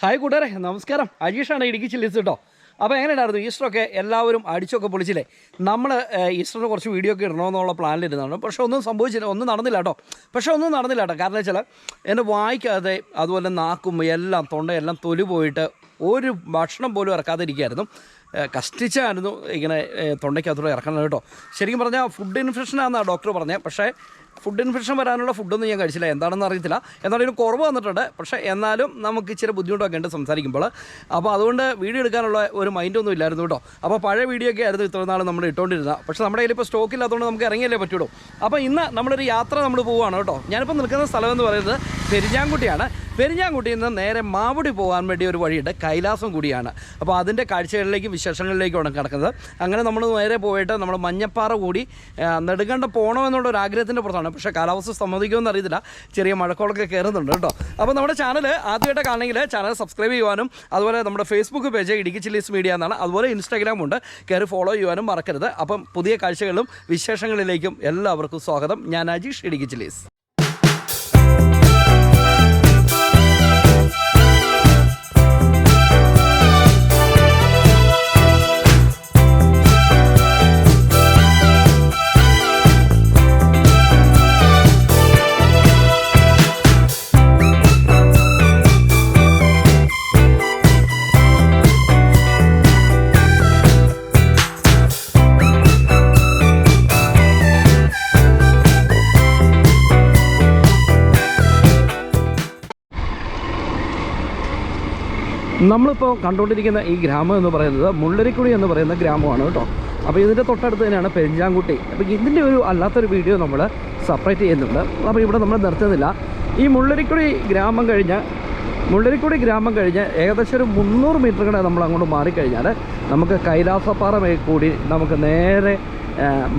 Hi കൂട്ടുകാരെ നമസ്കാരം. അജീഷാണ് Idukki chillies കേട്ടോ അപ്പോൾ എങ്ങനെയുണ്ടായിരുന്നു? ഈസ്റ്ററൊക്കെ എല്ലാവരും അടിച്ചൊക്കെ പൊളിച്ചില്ലേ? നമ്മൾ ഈസ്റ്ററിന് കുറച്ച് വീഡിയോ ഒക്കെ ഇടണമെന്നുള്ള പ്ലാനിലിരുന്നതാണ്. പക്ഷേ ഒന്നും സംഭവിച്ചില്ല. ഒന്നും നടന്നില്ല കേട്ടോ പക്ഷേ ഒന്നും നടന്നില്ല കേട്ടോ കാരണം വെച്ചാൽ എന്റെ വായിക്കാതെ അതുപോലെ നാക്കും എല്ലാം തൊണ്ടയെല്ലാം തൊലി പോയിട്ട് ഒരു ഭക്ഷണം പോലും ഇറക്കാതെ ഇരിക്കുകയായിരുന്നു കഷ്ടിച്ചായിരുന്നു ഇങ്ങനെ തൊണ്ടയ്ക്കകത്തൂടെ ഇറക്കണം കേട്ടോ ശരിക്കും പറഞ്ഞാൽ ഫുഡ് ഇൻഫെക്ഷനാണെന്നാണ് ഡോക്ടർ പറഞ്ഞത് പക്ഷേ ഫുഡ് ഇൻഫെക്ഷൻ വരാനുള്ള ഫുഡൊന്നും ഞാൻ കഴിച്ചില്ല. എന്താണെന്ന് അറിയത്തില്ല. എന്നാലും കുറവ് വന്നിട്ടുണ്ട്. പക്ഷേ എന്നാലും നമുക്ക് ഇച്ചിരി ബുദ്ധിമുട്ടൊക്കെ ഉണ്ട് സംസാരിക്കുമ്പോൾ. അപ്പോൾ അതുകൊണ്ട് വീഡിയോ എടുക്കാനുള്ള ഒരു മൈൻഡൊന്നും ഇല്ലായിരുന്നു കേട്ടോ. അപ്പോൾ പഴയ വീഡിയോ ഒക്കെ ആയിരുന്നു ഇത്ര നാൾ നമ്മൾ ഇട്ടുകൊണ്ടിരുന്നത് പക്ഷേ നമ്മുടെ കയ്യിൽ ഇപ്പോൾ സ്റ്റോക്ക് ഇല്ലാത്തതുകൊണ്ട് നമുക്ക് ഇറങ്ങിയല്ലേ പറ്റുള്ളൂ. അപ്പോൾ ഇന്ന് നമ്മളൊരു യാത്ര നമ്മൾ പോവുകയാണ് കേട്ടോ. ഞാനിപ്പോൾ നിൽക്കുന്ന സ്ഥലം എന്ന് പറയുന്നത് പെരിഞ്ഞാങ്കുട്ടിയാണ് പെരിഞ്ഞാങ്കുട്ടിയിൽ നിന്ന് നേരെ മാവുടി പോകാൻ വേണ്ടി ഒരു വഴിയുണ്ട്. കൈലാസം കൂടിയാണ്. അപ്പോൾ അതിന്റെ കാഴ്ചകളിലേക്കും വിശേഷങ്ങളിലേക്കും ആണ് കിടക്കുന്നത്. അങ്ങനെ നമ്മൾ നേരെ പോയിട്ട് നമ്മൾ മഞ്ഞപ്പാറ കൂടി നെടുങ്കണ്ട പോകണമെന്നുള്ള ഒരു ആഗ്രഹത്തിന്റെ പുറത്താണ്. പക്ഷേ കാലാവസ്ഥ സമ്മതിക്കുമെന്ന് അറിയത്തില്ല. ചെറിയ മഴക്കോളൊക്കെ കയറുന്നുണ്ട് കേട്ടോ. അപ്പോൾ നമ്മുടെ ചാനൽ ആദ്യമായിട്ട് കാണണമെങ്കിൽ ചാനൽ സബ്സ്ക്രൈബ് ചെയ്യുവാനും അതുപോലെ നമ്മുടെ Facebook page Idukki chillies media എന്നാണ് അതുപോലെ ഇൻസ്റ്റാഗ്രാം ഉണ്ട്. കയറി ഫോളോ ചെയ്യുവാനും മറക്കരുത്. അപ്പം പുതിയ കാഴ്ചകളും വിശേഷങ്ങളിലേക്കും എല്ലാവർക്കും സ്വാഗതം. ഞാൻ അജീഷ് ഇടുക്കി ചില്ലീസ്. നമ്മളിപ്പോൾ കണ്ടുകൊണ്ടിരിക്കുന്ന ഈ ഗ്രാമം എന്ന് പറയുന്നത് മുള്ളരിക്കുടി എന്ന് പറയുന്ന ഗ്രാമമാണ് കേട്ടോ. അപ്പോൾ ഇതിന്റെ തൊട്ടടുത്ത് തന്നെയാണ് പെരിഞ്ചാങ്കുട്ടി. അപ്പോൾ ഇതിന്റെ ഒരു അല്ലാത്തൊരു വീഡിയോ നമ്മൾ സെപ്പറേറ്റ് ചെയ്യുന്നുണ്ട്. അപ്പോൾ ഇവിടെ നമ്മൾ നിർത്തുന്നില്ല. ഈ മുള്ളരിക്കുടി ഗ്രാമം കഴിഞ്ഞ് മുള്ളരിക്കുടി ഗ്രാമം കഴിഞ്ഞ് ഏകദേശം ഒരു മുന്നൂറ് മീറ്റർ കൂടെ നമ്മൾ അങ്ങോട്ട് മാറിക്കഴിഞ്ഞാൽ നമുക്ക് കൈലാസപ്പാറ കൂടി നമുക്ക് നേരെ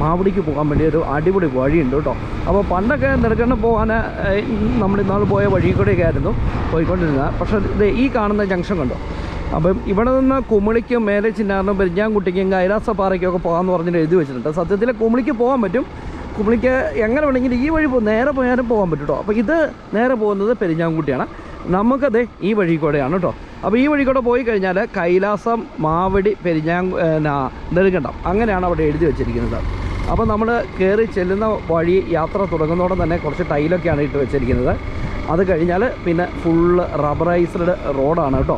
മാവടിക്ക് പോകാൻ വേണ്ടി ഒരു അടിപൊളി വഴിയുണ്ട് കേട്ടോ. അപ്പോൾ പണ്ടൊക്കെ നെടുക്കണ്ണം പോകാൻ നമ്മൾ ഇന്നാൾ പോയ വഴി കൂടെയൊക്കെ ആയിരുന്നു പോയിക്കൊണ്ടിരുന്നത്. പക്ഷേ ഇത് ഈ കാണുന്ന ജംഗ്ഷൻ കണ്ടോ? അപ്പം ഇവിടെ നിന്ന് കുമിളിക്കും മേലെ ചിന്നാറിനും പെരിഞ്ഞാൻകുട്ടിക്കും കൈലാസപ്പാറയ്ക്കും ഒക്കെ പോകാമെന്ന് പറഞ്ഞിട്ട് എഴുതി വെച്ചിട്ടുണ്ട്. സത്യത്തിൽ കുമിളിക്ക് പോകാൻ പറ്റും. കുമിളിക്ക് എങ്ങനെ വേണമെങ്കിലും ഈ വഴി നേരെ പോയാലും പോകാൻ പറ്റും കേട്ടോ. അപ്പോൾ ഇത് നേരെ പോകുന്നത് പെരിഞ്ഞാൻകുട്ടിയാണ്. നമുക്കത് ഈ വഴി കൂടെയാണ് കേട്ടോ. അപ്പോൾ ഈ വഴി കൂടെ പോയി കഴിഞ്ഞാൽ കൈലാസം മാവടി പെരിഞ്ഞാ നെടുങ്കണ്ടം അങ്ങനെയാണ് അവിടെ എഴുതി വെച്ചിരിക്കുന്നത്. അപ്പോൾ നമ്മൾ കയറി ചെല്ലുന്ന വഴി യാത്ര തുടങ്ങുന്നതോടെ തന്നെ കുറച്ച് ടൈലൊക്കെയാണ് ഇട്ട് വെച്ചിരിക്കുന്നത്. അത് കഴിഞ്ഞാൽ പിന്നെ ഫുള്ള് റബ്ബറൈസ്ഡ് റോഡാണ് കേട്ടോ.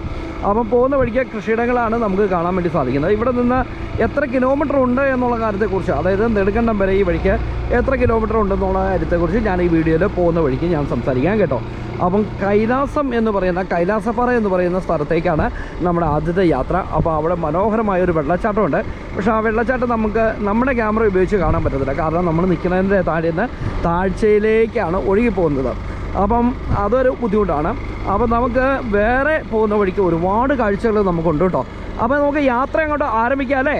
അപ്പം പോകുന്ന വഴിക്ക് കൃഷിയിടങ്ങളാണ് നമുക്ക് കാണാൻ വേണ്ടി സാധിക്കുന്നത്. ഇവിടെ നിന്ന് എത്ര കിലോമീറ്റർ ഉണ്ട് എന്നുള്ള കാര്യത്തെക്കുറിച്ച് അതായത് നെടുങ്കണ്ടം വരെ ഈ വഴിക്ക് എത്ര കിലോമീറ്റർ ഉണ്ടെന്നുള്ള കാര്യത്തെക്കുറിച്ച് ഞാൻ ഈ വീഡിയോയിൽ പോകുന്ന വഴിക്ക് ഞാൻ സംസാരിക്കാം കേട്ടോ. അപ്പം കൈലാസം എന്ന് പറയുന്ന കൈലാസപ്പാറ എന്ന് പറയുന്ന സ്ഥലത്തേക്കാണ് നമ്മുടെ ആദ്യത്തെ യാത്ര. അപ്പോൾ അവിടെ മനോഹരമായ ഒരു വെള്ളച്ചാട്ടമുണ്ട്. പക്ഷേ ആ വെള്ളച്ചാട്ടം നമുക്ക് നമ്മുടെ ക്യാമറ ഉപയോഗിച്ച് കാണാൻ പറ്റത്തില്ല. കാരണം നമ്മൾ നിൽക്കുന്നതിന്റെ താഴെ നിന്ന് താഴ്ചയിലേക്കാണ് ഒഴുകി പോകുന്നത് അപ്പം അതൊരു ബുദ്ധിമുട്ടാണ്. അപ്പം നമുക്ക് വേറെ പോകുന്ന വഴിക്ക് ഒരുപാട് കാഴ്ചകൾ നമുക്കുണ്ട് കേട്ടോ. അപ്പം നമുക്ക് യാത്ര അങ്ങോട്ട് ആരംഭിക്കാം അല്ലേ?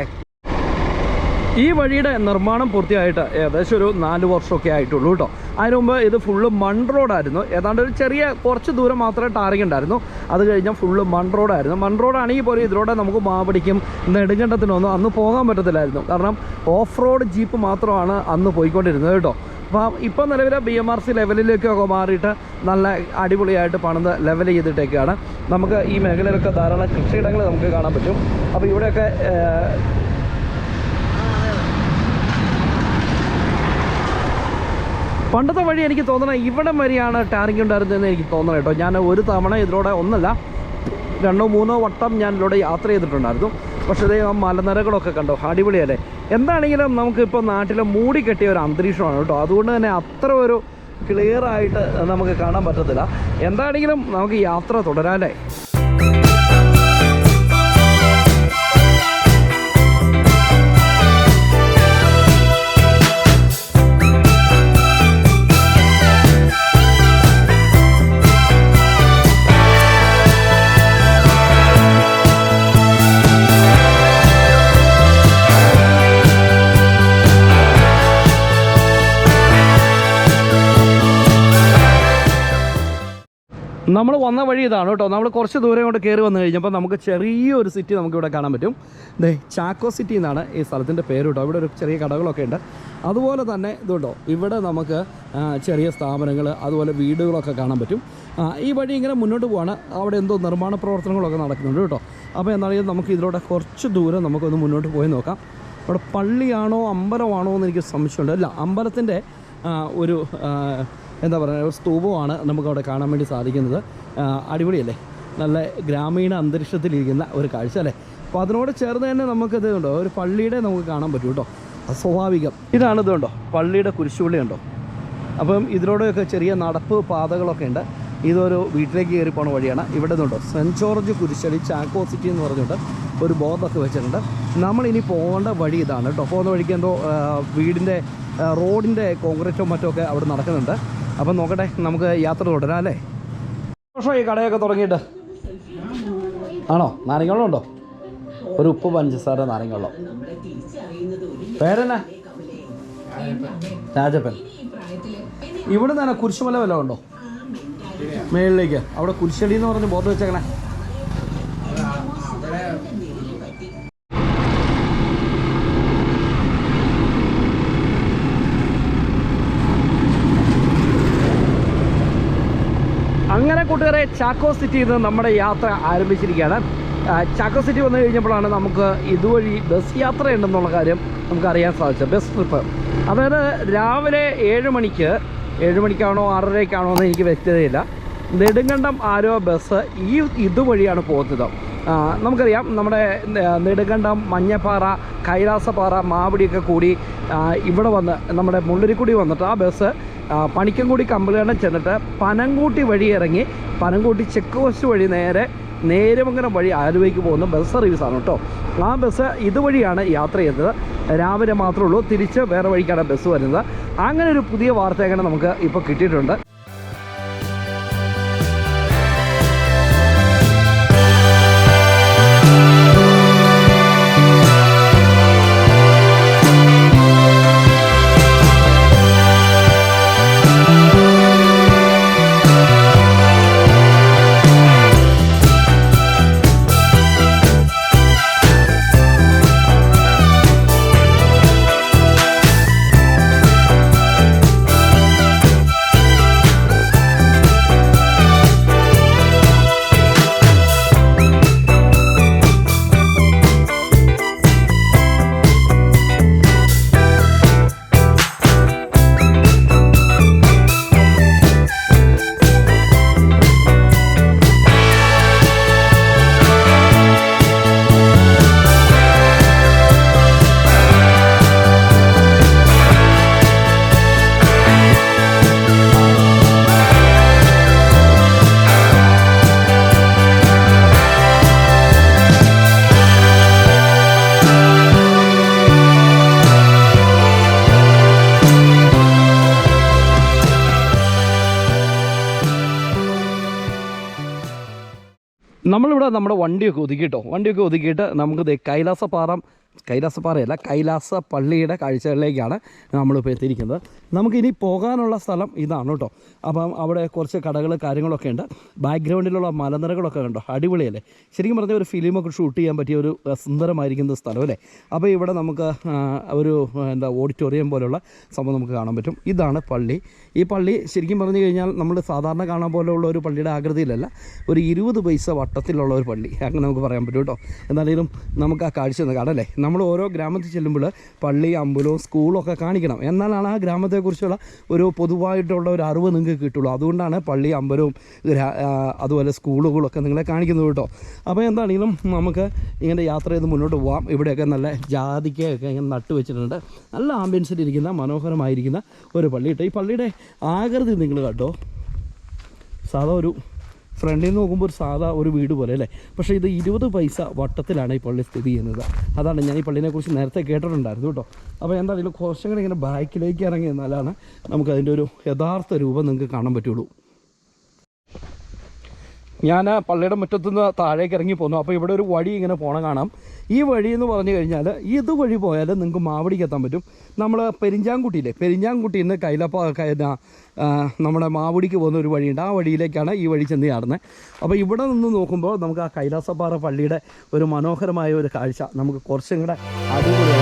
ഈ വഴിയുടെ നിർമ്മാണം പൂർത്തിയായിട്ട് ഏകദേശം ഒരു നാല് വർഷമൊക്കെ ആയിട്ടുള്ളൂ കേട്ടോ. അതിനു മുമ്പ് ഇത് ഫുള്ള് മൺ റോഡായിരുന്നു ഏതാണ്ട് ഒരു ചെറിയ കുറച്ച് ദൂരം മാത്രമേ ടാറിങ് ഉണ്ടായിരുന്നു. അത് കഴിഞ്ഞാൽ ഫുള്ള് മൺ റോഡായിരുന്നു മൺ റോഡാണെങ്കിൽ പോലും ഇതിലൂടെ നമുക്ക് മാവടിക്കും നെടുങ്കണ്ടത്തിനൊന്നും അന്ന് പോകാൻ പറ്റത്തില്ലായിരുന്നു. കാരണം ഓഫ് റോഡ് ജീപ്പ് മാത്രമാണ് അന്ന് പോയിക്കൊണ്ടിരുന്നത് കേട്ടോ. അപ്പോൾ ഇപ്പം നിലവിൽ ബി എം ആർ സി ലെവലിലേക്കൊക്കെ മാറിയിട്ട് നല്ല അടിപൊളിയായിട്ട് പണിത് ലെവൽ ചെയ്തിട്ടൊക്കെയാണ് നമുക്ക് ഈ മേഖലയിലൊക്കെ ധാരാളം കൃഷിയിടങ്ങൾ നമുക്ക് കാണാൻ പറ്റും. അപ്പോൾ ഇവിടെയൊക്കെ പണ്ടത്തെ വഴി എനിക്ക് തോന്നണം ഇവിടം വരെയാണ് ടാറിങ് ഉണ്ടായിരുന്നതെന്ന് എനിക്ക് തോന്നണം കേട്ടോ. ഞാൻ ഒരു തവണ ഇതിലൂടെ ഒന്നല്ല രണ്ടോ മൂന്നോ വട്ടം ഞാൻ ഇതിലൂടെ യാത്ര ചെയ്തിട്ടുണ്ടായിരുന്നു. പക്ഷേ ആ മലനിരകളൊക്കെ കണ്ടോ? അടിപൊളിയല്ലേ? എന്താണെങ്കിലും നമുക്കിപ്പോൾ നാട്ടിലെ മൂടി കെട്ടിയ ഒരു അന്തരീക്ഷമാണ് കേട്ടോ. അതുകൊണ്ട് തന്നെ അത്ര ഒരു ക്ലിയർ ആയിട്ട് നമുക്ക് കാണാൻ പറ്റത്തില്ല. എന്താണെങ്കിലും നമുക്ക് യാത്ര തുടരാല്ലേ? നമ്മൾ വന്ന വഴി ഇതാണ് കേട്ടോ. നമ്മൾ കുറച്ച് ദൂരം കൊണ്ട് കയറി വന്നു കഴിഞ്ഞപ്പോൾ നമുക്ക് ചെറിയൊരു സിറ്റി നമുക്കിവിടെ കാണാൻ പറ്റും. ദേ ചാക്കോ സിറ്റി എന്നാണ് ഈ സ്ഥലത്തിന്റെ പേര് കേട്ടോ. ഇവിടെ ഒരു ചെറിയ കടകളൊക്കെ ഉണ്ട്. അതുപോലെ തന്നെ ഇതുണ്ടോ ഇവിടെ നമുക്ക് ചെറിയ സ്ഥാപനങ്ങൾ അതുപോലെ വീടുകളൊക്കെ കാണാൻ പറ്റും. ഈ വഴി ഇങ്ങനെ മുന്നോട്ട് പോവാണ്. അവിടെ എന്തോ നിർമ്മാണ പ്രവർത്തനങ്ങളൊക്കെ നടക്കുന്നുണ്ട് കേട്ടോ. അപ്പോൾ എന്താണെങ്കിലും നമുക്ക് ഇതിലൂടെ കുറച്ച് ദൂരം നമുക്കൊന്ന് മുന്നോട്ട് പോയി നോക്കാം. അവിടെ പള്ളിയാണോ അമ്പലമാണോ എന്ന് എനിക്ക് സംശയമുണ്ട്. അല്ല അമ്പലത്തിന്റെ ഒരു എന്താ പറയുക ഒരു സ്തൂപമാണ് നമുക്കവിടെ കാണാൻ വേണ്ടി സാധിക്കുന്നത്. അടിപൊളിയല്ലേ? നല്ല ഗ്രാമീണ അന്തരീക്ഷത്തിലിരിക്കുന്ന ഒരു കാഴ്ച അല്ലേ? അപ്പോൾ അതിനോട് ചേർന്ന് തന്നെ നമുക്കിത് ഉണ്ടോ ഒരു പള്ളിയുടെ നമുക്ക് കാണാൻ പറ്റും കേട്ടോ. സ്വാഭാവികം. ഇതാണ് ഇത് കണ്ടോ? പള്ളിയുടെ കുരിശുപള്ളി ഉണ്ടോ അപ്പം ഇതിലൂടെയൊക്കെ ചെറിയ നടപ്പ് പാതകളൊക്കെ ഉണ്ട്. ഇതൊരു വീട്ടിലേക്ക് കയറി പോണ വഴിയാണ്. ഇവിടെ നിന്നുണ്ടോ സെന്റ് ജോർജ് കുരിശടി ചാക്കോ സിറ്റി എന്ന് പറഞ്ഞിട്ട് ഒരു ബോർഡൊക്കെ വെച്ചിട്ടുണ്ട്. നമ്മളിനി പോകേണ്ട വഴി ഇതാണ് കേട്ടോ. പോകുന്ന വഴിക്ക് എന്തോ വീടിന്റെ റോഡിന്റെ കോൺക്രീറ്റോ മറ്റോ ഒക്കെ അവിടെ നടക്കുന്നുണ്ട്. അപ്പം നോക്കട്ടെ നമുക്ക് യാത്ര തുടരാം അല്ലേ? ഈ കടയൊക്കെ തുടങ്ങിയിട്ട്. ആണോ? നാരങ്ങളും ഉണ്ടോ? ഒരു ഉപ്പ് പഞ്ചസാര നാരങ്ങളോ പേരെന്നാ? രാജപ്പൻ. ഇവിടെ തന്നെ കുരിശുമല വല്ലതും ഉണ്ടോ? മേളിലേക്ക്. അവിടെ കുരിശടി എന്ന് പറഞ്ഞ് ബോധം വെച്ചേക്കണേ അങ്ങനെ കൂട്ടുകാരെ ചാക്കോ സിറ്റിയിൽ നിന്ന് നമ്മുടെ യാത്ര ആരംഭിച്ചിരിക്കുകയാണ്. ചാക്കോ സിറ്റി വന്നു കഴിഞ്ഞപ്പോഴാണ് നമുക്ക് ഇതുവഴി ബസ് യാത്ര ഉണ്ടെന്നുള്ള കാര്യം നമുക്കറിയാൻ സാധിച്ചത്. Bus trip. അതായത് രാവിലെ ഏഴ് മണിക്ക് ഏഴ് മണിക്കാണോ ആറരയ്ക്കാണോ എന്ന് എനിക്ക് വ്യക്തതയില്ല. നെടുങ്കണ്ടം ആരോ ബസ് ഈ ഇതുവഴിയാണ് പോകുന്നത്. നമുക്കറിയാം നമ്മുടെ നെടുങ്കണ്ടം മഞ്ഞപ്പാറ കൈലാസപ്പാറ മാവടിയൊക്കെ കൂടി ഇവിടെ വന്ന് നമ്മുടെ മുള്ളരിക്കുടി വന്നിട്ട് ആ ബസ് പണിക്കൻകുടി കമ്പലകണ്ടം ചെന്നിട്ട് പനങ്കൂട്ടി വഴി ഇറങ്ങി പനങ്കൂട്ടി ചെക്ക് പോസ്റ്റ് വഴി നേരെ നേരമംഗലം വഴി ആലുവയ്ക്ക് പോകുന്ന ബസ് സർവീസാണ് കേട്ടോ. ആ ബസ് ഇതുവഴിയാണ് യാത്ര ചെയ്യുന്നത് രാവിലെ മാത്രമേ ഉള്ളൂ. തിരിച്ച് വേറെ വഴിക്കാണ് ബസ് വരുന്നത്. അങ്ങനെ ഒരു പുതിയ വാർത്ത അങ്ങനെ നമുക്ക് ഇപ്പോൾ കിട്ടിയിട്ടുണ്ട്? നമ്മുടെ വണ്ടിയൊക്കെ ഒതുക്കിയിട്ടോ? വണ്ടിയൊക്കെ ഒതുക്കിയിട്ട് നമുക്ക് കൈലാസപ്പാറ കൈലാസപ്പാറയല്ല കൈലാസ പള്ളിയുടെ കാഴ്ചകളിലേക്കാണ് നമ്മളിപ്പോൾ എത്തിയിരിക്കുന്നത്. നമുക്കിനി പോകാനുള്ള സ്ഥലം ഇതാണ് കേട്ടോ. അപ്പം അവിടെ കുറച്ച് കടകൾ കാര്യങ്ങളൊക്കെ ഉണ്ട്. ബാക്ക്ഗ്രൗണ്ടിലുള്ള മലനിരകളൊക്കെ കണ്ടോ? അടിപൊളിയല്ലേ? ശരിക്കും പറഞ്ഞാൽ ഒരു ഫിലിമൊക്കെ ഷൂട്ട് ചെയ്യാൻ പറ്റിയ ഒരു സുന്ദരമായിരിക്കുന്ന സ്ഥലം അല്ലേ? അപ്പോൾ ഇവിടെ നമുക്ക് ഒരു എന്താ ഓഡിറ്റോറിയം പോലെയുള്ള സംഭവം നമുക്ക് കാണാൻ പറ്റും. ഇതാണ് പള്ളി. ഈ പള്ളി ശരിക്കും പറഞ്ഞു കഴിഞ്ഞാൽ നമ്മൾ സാധാരണ കാണാൻ പോലെയുള്ള ഒരു പള്ളിയുടെ ആകൃതിയിലല്ല ഒരു ഇരുപത് പൈസ വട്ടത്തിലുള്ള ഒരു പള്ളി. അങ്ങനെ നമുക്ക് പറയാൻ പറ്റും കേട്ടോ. എന്തായാലും നമുക്ക് ആ കാഴ്ച ഒന്ന് കാണാം അല്ലേ? നമ്മൾ ഓരോ ഗ്രാമത്തിൽ ചെല്ലുമ്പോൾ പള്ളി അമ്പലവും സ്കൂളും ഒക്കെ കാണിക്കണം. എന്നാലാണ് ആ ഗ്രാമത്തെക്കുറിച്ചുള്ള ഒരു പൊതുവായിട്ടുള്ള ഒരു അറിവ് നിങ്ങൾക്ക് കിട്ടുള്ളൂ. അതുകൊണ്ടാണ് പള്ളി അമ്പലവും അതുപോലെ സ്കൂളുകളൊക്കെ നിങ്ങളെ കാണിക്കുന്നത് കേട്ടോ. അപ്പോൾ എന്താണെങ്കിലും നമുക്ക് ഇങ്ങനെ യാത്ര ചെയ്ത് മുന്നോട്ട് പോവാം. ഇവിടെയൊക്കെ നല്ല ജാതിക്കയൊക്കെ ഇങ്ങനെ നട്ട് വെച്ചിട്ടുണ്ട്. നല്ല ആംബിയൻസിലിരിക്കുന്ന മനോഹരമായിരിക്കുന്ന ഒരു പള്ളി കേട്ടോ ഈ പള്ളിയുടെ ആകൃതി നിങ്ങൾ കേട്ടോ സാധാ ഒരു ഫ്രണ്ടിൽ നിന്ന് നോക്കുമ്പോൾ ഒരു സാധാ ഒരു വീട് പോലെ അല്ലേ? പക്ഷേ ഇത് ഇരുപത് പൈസ വട്ടത്തിലാണ് ഈ പള്ളി സ്ഥിതി ചെയ്യുന്നത്. അതാണ് ഞാൻ ഈ പള്ളിനെക്കുറിച്ച് നേരത്തെ കേട്ടിട്ടുണ്ടായിരുന്നു കേട്ടോ. അപ്പോൾ എന്താണെങ്കിലും കുറച്ചും കൂടി ഇങ്ങനെ ബാക്കിലേക്ക് ഇറങ്ങി എന്നാലാണ് നമുക്കതിന്റെ ഒരു യഥാർത്ഥ രൂപം നിങ്ങൾക്ക് കാണാൻ പറ്റുള്ളൂ. ഞാൻ ആ പള്ളിയുടെ മുറ്റത്തുനിന്ന് താഴേക്ക് ഇറങ്ങി പോന്നു. അപ്പോൾ ഇവിടെ ഒരു വഴി ഇങ്ങനെ പോകണം കാണാം. ഈ വഴി എന്ന് പറഞ്ഞു കഴിഞ്ഞാൽ ഇതുവഴി പോയാൽ നിങ്ങൾക്ക് മാവടിക്ക് എത്താൻ പറ്റും. നമ്മൾ പെരിഞ്ചാങ്കുട്ടിയിലെ പെരിഞ്ചാങ്കുട്ടിയിൽ നിന്ന് കൈലപ്പ നമ്മുടെ മാവടിക്ക് പോകുന്ന ഒരു വഴിയുണ്ട്. ആ വഴിയിലേക്കാണ് ഈ വഴി ചെന്ന് ചാടുന്നത്. അപ്പോൾ ഇവിടെ നിന്ന് നോക്കുമ്പോൾ നമുക്ക് ആ കൈലാസപ്പാറ പള്ളിയുടെ ഒരു മനോഹരമായ ഒരു കാഴ്ച നമുക്ക് കുറച്ചും കൂടെ അടിപൊളിയായിട്ട്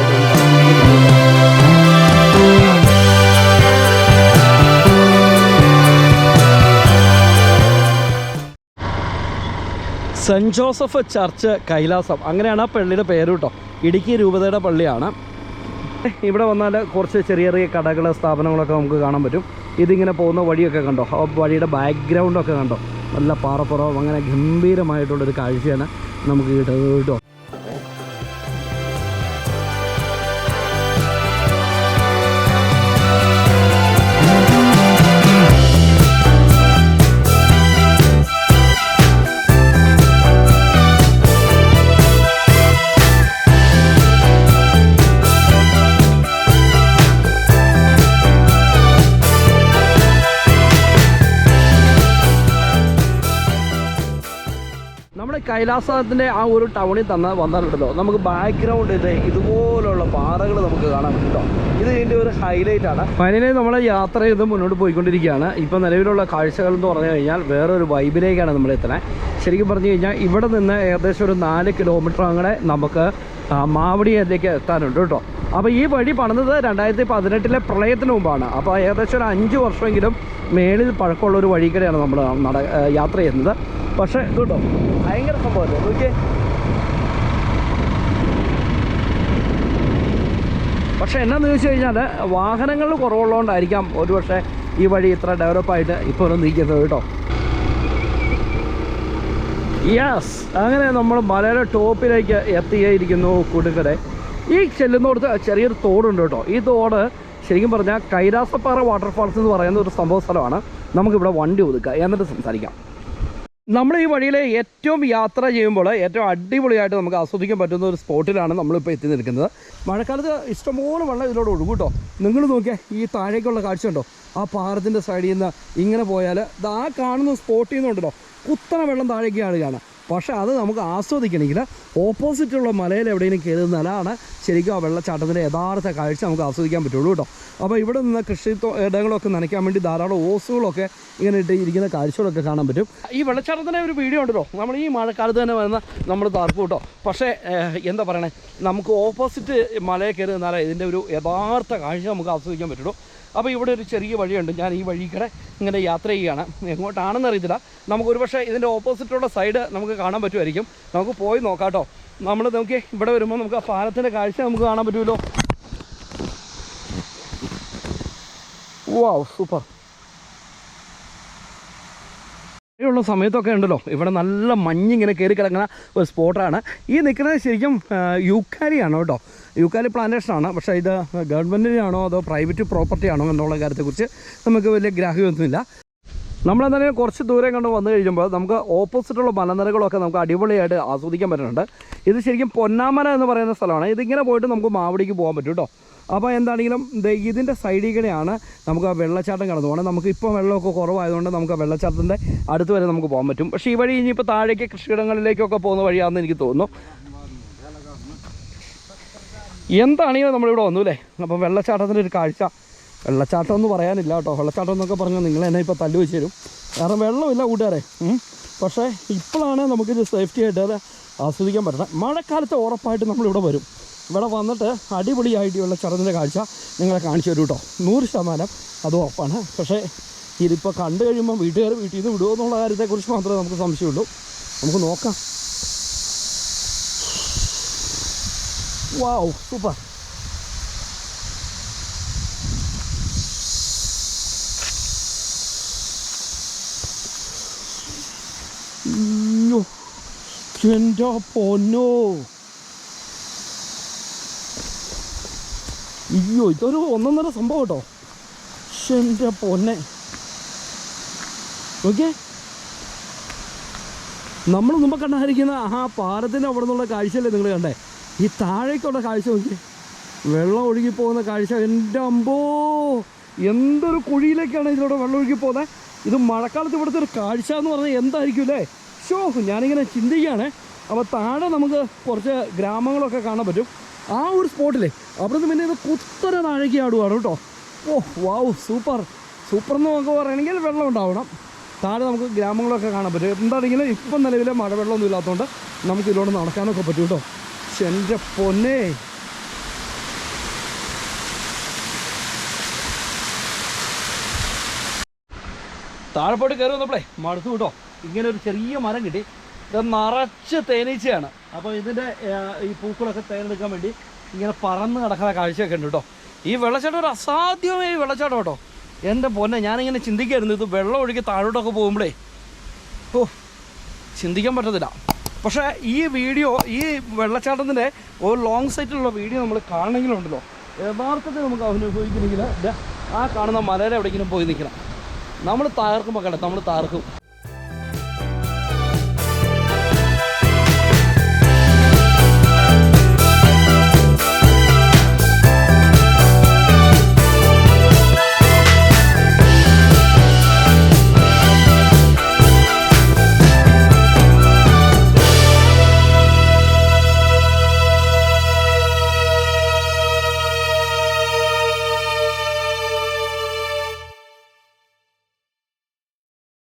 സെന്റ് ജോസഫ് ചർച്ച് കൈലാസം. അങ്ങനെയാണ് ആ പള്ളിയുടെ പേര് കേട്ടോ. ഇടുക്കി രൂപതയുടെ പള്ളിയാണ്. ഇവിടെ വന്നാൽ കുറച്ച് ചെറിയ ചെറിയ കടകൾ സ്ഥാപനങ്ങളൊക്കെ നമുക്ക് കാണാൻ പറ്റും. ഇതിങ്ങനെ പോകുന്ന വഴിയൊക്കെ കണ്ടോ? ആ വഴിയുടെ ബാക്ക്ഗ്രൗണ്ടൊക്കെ കണ്ടോ? നല്ല പാറപ്പുറവും അങ്ങനെ ഗംഭീരമായിട്ടുള്ളൊരു കാഴ്ചയാണ് നമുക്ക് കിട്ടുന്നത് കേട്ടോ. കൈലാസത്തിന്റെ ആ ഒരു ടൗണിൽ തന്നെ വന്നാലുണ്ടല്ലോ നമുക്ക് ബാക്ക്ഗ്രൗണ്ട് ഇത് ഇതുപോലുള്ള പാറകൾ നമുക്ക് കാണാൻ പറ്റും ഇത് ഇതിന്റെ ഒരു ഹൈലൈറ്റ് ആണ്. ഫൈനലി നമ്മൾ യാത്ര ചെയ്ത് മുന്നോട്ട് പോയിക്കൊണ്ടിരിക്കുകയാണ്. ഇപ്പോൾ നിലവിലുള്ള കാഴ്ചകൾ എന്ന് പറഞ്ഞു കഴിഞ്ഞാൽ വേറൊരു വൈബിലേക്കാണ് നമ്മൾ എത്തണേ ശരിക്കും പറഞ്ഞു കഴിഞ്ഞാൽ ഇവിടെ നിന്ന് ഏകദേശം ഒരു നാല് കിലോമീറ്റർ അങ്ങനെ നമുക്ക് മാവടിയിലേക്ക് എത്താനുണ്ട് കേട്ടോ അപ്പോൾ ഈ വഴി പണിതത് രണ്ടായിരത്തി പതിനെട്ടിലെ പ്രളയത്തിന് മുമ്പാണ്. അപ്പോൾ ഏകദേശം ഒരു അഞ്ച് വർഷമെങ്കിലും മേളിൽ പഴക്കമുള്ള ഒരു വഴിക്കടെയാണ് നമ്മൾ നട യാത്ര ചെയ്യുന്നത്. പക്ഷേ കേട്ടോ ഭയങ്കര സംഭവമല്ലേ നോക്കിയേ. പക്ഷേ എന്നാന്ന് ചോദിച്ചു കഴിഞ്ഞാൽ വാഹനങ്ങൾ കുറവുള്ളതുകൊണ്ടായിരിക്കാം ഒരുപക്ഷെ ഈ വഴി ഇത്ര ഡെവലപ്പായിട്ട് ഇപ്പോൾ ഒന്ന് നീക്കുന്നത് കേട്ടോ. യെസ് അങ്ങനെ നമ്മൾ മലയുടെ ടോപ്പിലേക്ക് എത്തിയിരിക്കുന്നു കൂട്ടുകാരെ ഈ ചെല്ലുന്നോടത്ത് ചെറിയൊരു തോടുണ്ട് കേട്ടോ. ഈ തോട് ശരിക്കും പറഞ്ഞാൽ കൈലാസപ്പാറ വാട്ടർഫാൾസ് എന്ന് പറയുന്ന ഒരു സംഭവ സ്ഥലമാണ്. നമുക്കിവിടെ വണ്ടി ഒതുക്കുക. എന്നിട്ട് സംസാരിക്കാം. നമ്മൾ ഈ വഴിയിൽ ഏറ്റവും യാത്ര ചെയ്യുമ്പോൾ ഏറ്റവും അടിപൊളിയായിട്ട് നമുക്ക് ആസ്വദിക്കാൻ പറ്റുന്ന ഒരു സ്പോട്ടിലാണ് നമ്മളിപ്പോൾ എത്തി നിൽക്കുന്നത്. മഴക്കാലത്ത് ഇഷ്ടംപോലെ വെള്ളം ഇതിലൂടെ ഒഴുകും കേട്ടോ. നിങ്ങൾ നോക്കിയാൽ ഈ താഴേക്കുള്ള കാഴ്ച ഉണ്ടോ ആ പാറത്തിന്റെ സൈഡിൽ നിന്ന് ഇങ്ങനെ പോയാൽ ആ കാണുന്ന സ്പോട്ടിൽ നിന്നുണ്ടല്ലോ. കുത്തണ വെള്ളം താഴേക്ക് കാണുകയാണ് പക്ഷേ അത് നമുക്ക് ആസ്വദിക്കണമെങ്കിൽ ഓപ്പോസിറ്റുള്ള മലയിൽ എവിടെയെങ്കിലും കയറുന്നതിലാണ് ശരിക്കും ആ വെള്ളച്ചാട്ടത്തിന്റെ യഥാർത്ഥ കാഴ്ച നമുക്ക് ആസ്വദിക്കാൻ പറ്റുള്ളൂ കേട്ടോ. അപ്പോൾ ഇവിടെ നിന്ന് കൃഷി ഇടങ്ങളൊക്കെ നനയ്ക്കാൻ വേണ്ടി ധാരാളം ഓസുകളൊക്കെ ഇങ്ങനെ ഇട്ട് ഇരിക്കുന്ന കാഴ്ചകളൊക്കെ കാണാൻ പറ്റും. ഈ വെള്ളച്ചാട്ടത്തിന്റെ ഒരു വീഡിയോ ഉണ്ടല്ലോ. നമ്മൾ ഈ മഴക്കാലത്ത് തന്നെ വരുന്ന നമ്മൾ താർക്കും കേട്ടോ. പക്ഷേ എന്താ പറയണേ? നമുക്ക് ഓപ്പോസിറ്റ് മലയിൽ കയറി നിന്നാലേ ഇതിന്റെ ഒരു യഥാർത്ഥ കാഴ്ച നമുക്ക് ആസ്വദിക്കാൻ പറ്റുള്ളൂ. അപ്പോൾ ഇവിടെ ഒരു ചെറിയ വഴിയുണ്ട്. ഞാൻ ഈ വഴി കൂടെ ഇങ്ങനെ യാത്ര ചെയ്യുകയാണ്. എങ്ങോട്ടാണെന്ന് അറിയത്തില്ല. നമുക്ക് ഒരുപക്ഷെ ഇതിന്റെ ഓപ്പോസിറ്റുള്ള സൈഡ് നമുക്ക് കാണാൻ പറ്റുമായിരിക്കും. നമുക്ക് പോയി നോക്കാം കേട്ടോ. നമ്മൾ നോക്കി ഇവിടെ വരുമ്പോൾ നമുക്ക് ആ പാലത്തിന്റെ കാഴ്ച നമുക്ക് കാണാൻ പറ്റുമല്ലോ. Wow super. ഉള്ള സമയത്തൊക്കെ ഉണ്ടല്ലോ. ഇവിടെ നല്ല മഞ്ഞിങ്ങനെ കയറി കിടക്കുന്ന ഒരു സ്പോട്ടാണ്. ഈ നിൽക്കുന്നത് ശരിക്കും ആ, യൂക്കാലിയാണ് കേട്ടോ യൂക്കാലി പ്ലാന്റേഷനാണ് പക്ഷേ ഇത് ഗവൺമെന്റിനാണോ അതോ പ്രൈവറ്റ് പ്രോപ്പർട്ടി ആണോ എന്നുള്ള കാര്യത്തെക്കുറിച്ച് നമുക്ക് വലിയ ഗ്രാഹ്യമൊന്നുമില്ല. നമ്മളെന്തായാലും കുറച്ച് ദൂരം കണ്ട് വന്നു കഴിയുമ്പോൾ നമുക്ക് ഓപ്പോസിറ്റുള്ള മലനിരകളൊക്കെ നമുക്ക് അടിപൊളിയായിട്ട് ആസ്വദിക്കാൻ പറ്റുന്നുണ്ട്. ഇത് ശരിക്കും പൊന്നാമല എന്ന് പറയുന്ന സ്ഥലമാണ്. ഇതിങ്ങനെ പോയിട്ട് നമുക്ക് മാവടിക്ക് പോകാൻ പറ്റും കേട്ടോ അപ്പോൾ എന്താണെങ്കിലും ഇതിന്റെ സൈഡിൽ കൂടെയാണ് നമുക്ക് ആ വെള്ളച്ചാട്ടം കടന്നു പോകണം നമുക്ക് ഇപ്പോൾ വെള്ളമൊക്കെ കുറവായതുകൊണ്ട് നമുക്ക് ആ വെള്ളച്ചാട്ടത്തിന്റെ അടുത്ത് വരെ നമുക്ക് പോകാൻ പറ്റും. പക്ഷേ ഈ വഴി ഇനിയിപ്പോൾ താഴേക്ക് കൃഷിയിടങ്ങളിലേക്കൊക്കെ പോകുന്ന വഴിയാണെന്ന് എനിക്ക് തോന്നുന്നു. എന്താണെങ്കിലും നമ്മളിവിടെ വന്നു അല്ലേ? അപ്പോൾ വെള്ളച്ചാട്ടത്തിന്റെ ഒരു കാഴ്ച. വെള്ളച്ചാട്ടം എന്ന് പറയാനില്ല കേട്ടോ. വെള്ളച്ചാട്ടം എന്നൊക്കെ പറഞ്ഞാൽ നിങ്ങൾ എന്നെ ഇപ്പോൾ തല്ലു വെച്ച് തരും. കാരണം വെള്ളമില്ല കൂട്ടുകാരെ. പക്ഷേ ഇപ്പോഴാണ് നമുക്കിത് സേഫ്റ്റി ആയിട്ട് അത് ആസ്വദിക്കാൻ പറ്റണം. മഴക്കാലത്ത് ഉറപ്പായിട്ട് നമ്മളിവിടെ വരും. ഇവിടെ വന്നിട്ട് അടിപൊളിയായിട്ടുള്ള ചെറുതിന്റെ കാഴ്ച നിങ്ങളെ കാണിച്ചു തരും കേട്ടോ. നൂറ് ശതമാനം അത് ഉറപ്പാണ്. പക്ഷേ ഇതിപ്പോൾ കണ്ടു കഴിയുമ്പോൾ വീട്ടുകാർ വീട്ടിൽ നിന്ന് വിടുമോ എന്നുള്ള കാര്യത്തെക്കുറിച്ച് മാത്രമേ നമുക്ക് സംശയമുള്ളൂ. നമുക്ക് നോക്കാം. Wow super. അയ്യോ പൊന്നോ? അയ്യോ ഇതൊരു ഒന്നൊന്നര സംഭവം കേട്ടോ. എന്റെ പൊന്നെ. ഓക്കെ? നമ്മൾ മുമ്പ് കണ്ടായിരിക്കുന്ന ആ പാലത്തിന്റെ അവിടെ നിന്നുള്ള കാഴ്ചയല്ലേ നിങ്ങൾ കണ്ടേ? ഈ താഴേക്കുള്ള കാഴ്ച നോക്കി വെള്ളം ഒഴുകി പോകുന്ന കാഴ്ച. എന്റെ അമ്പോ എന്തൊരു കുഴിയിലേക്കാണ് ഇതിലൂടെ വെള്ളം ഒഴുകി പോകുന്നത് ഇത് മഴക്കാലത്ത് ഇവിടുത്തെ ഒരു കാഴ്ച എന്ന് പറഞ്ഞാൽ എന്തായിരിക്കും അല്ലേ? ഷോ ഞാനിങ്ങനെ ചിന്തിക്കുകയാണ്. അപ്പോൾ താഴെ നമുക്ക് കുറച്ച് ഗ്രാമങ്ങളൊക്കെ കാണാൻ പറ്റും. ആ ഒരു സ്പോട്ടിലെ അവിടെ നിന്ന് പിന്നെ ഇത് കുത്തര താഴേക്ക് ആടുകയാണ് കേട്ടോ. ഓ വാവ് സൂപ്പർ. സൂപ്പർ എന്ന് നമുക്ക് പറയണമെങ്കിൽ വെള്ളം ഉണ്ടാവണം. താഴെ നമുക്ക് ഗ്രാമങ്ങളൊക്കെ കാണാൻ പറ്റും. എന്താണെങ്കിലും ഇപ്പം നിലവിലെ മഴവെള്ളമൊന്നും ഇല്ലാത്തതുകൊണ്ട് നമുക്ക് ഇതിലൂടെ നടക്കാനൊക്കെ പറ്റും കേട്ടോ. ചെന്റെ പൊന്നേ. താഴെപ്പോട്ട് കയറി വന്നപ്പോഴേ മടുത്തു കേട്ടോ. ഇങ്ങനെ ഒരു ചെറിയ മരം കിട്ടി. ഇത് നിറച്ച് തേനീച്ചയാണ്. അപ്പോൾ ഇതിന്റെ ഈ പൂക്കളൊക്കെ തേനെടുക്കാൻ വേണ്ടി ഇങ്ങനെ പറന്ന് കിടക്കുന്ന കാഴ്ചയൊക്കെ ഉണ്ട് കേട്ടോ. ഈ വെള്ളച്ചാട്ടം ഒരു അസാധ്യമായ വെള്ളച്ചാട്ടം കേട്ടോ. എന്റെ പൊന്നെ ഞാനിങ്ങനെ ചിന്തിക്കായിരുന്നു ഇത് വെള്ളം ഒഴുകി താഴോട്ടൊക്കെ പോകുമ്പോഴേ. ഓ ചിന്തിക്കാൻ പറ്റത്തില്ല. പക്ഷേ ഈ വീഡിയോ ഈ വെള്ളച്ചാട്ടത്തിന്റെ ഒരു ലോങ് സൈറ്റിലുള്ള വീഡിയോ നമ്മൾ കാണണമെങ്കിലുണ്ടല്ലോ. യഥാർത്ഥത്തിൽ നമുക്ക് അനുഭവിക്കണമെങ്കിൽ ആ കാണുന്ന മലയുടെ എവിടെയെങ്കിലും പോയി നിൽക്കണം. നമ്മൾ തകർക്കും മക്കളെ നമ്മൾ തകർക്കും.